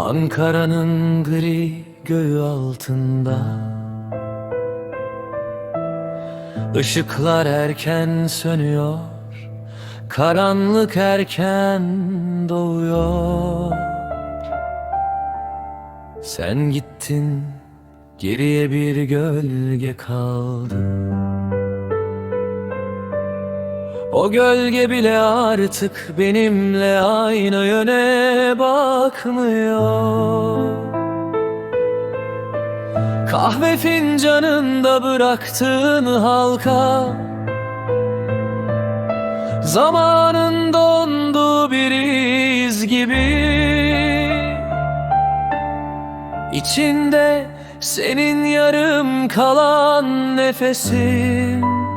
Ankara'nın gri göğü altında. Işıklar erken sönüyor Karanlık erken doğuyor. Sen gittin Geriye bir gölge kaldı O gölge bile artık benimle aynı yöne bakmıyor. Kahve fincanında bıraktığın halka Zamanın donduğu bir iz gibi. İçinde senin yarım kalan nefesin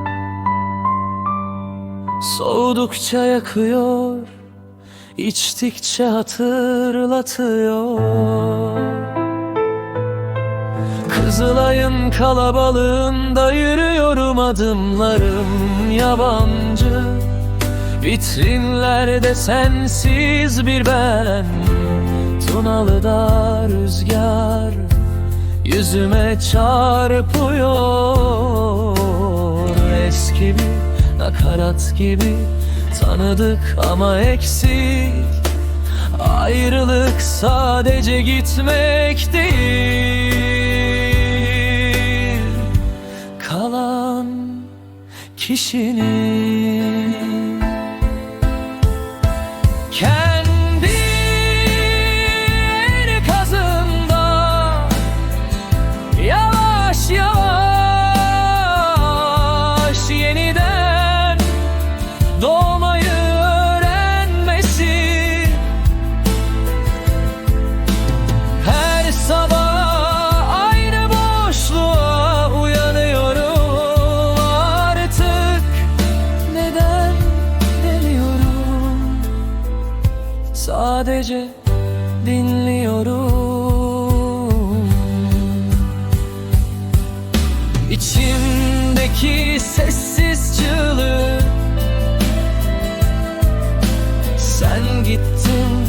Soğudukça yakıyor içtikçe hatırlatıyor. Kızılay'ın kalabalığında yürüyorum adımlarım yabancı. Vitrinlerde sensiz bir ben Tunalı'da rüzgar yüzüme çarpıyor. Eski bir nakarat gibi tanıdık ama eksik. Ayrılık sadece gitmek değil. Kalan kişinin Sadece dinliyorum. İçimdeki sessiz çığlık. Sen gittin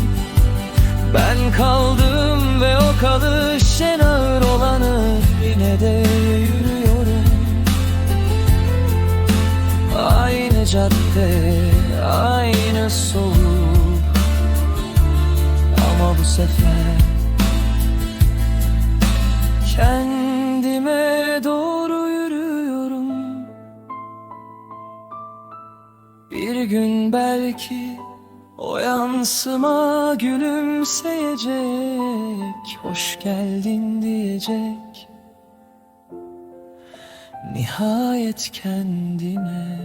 Ben kaldım ve o kalış en ağır olanı Yine de yürüyorum. Aynı cadde, aynı soluk Ama bu sefer Kendime doğru yürüyorum. Bir gün belki o yansıma gülümseyecek Hoş geldin diyecek. Nihayet kendime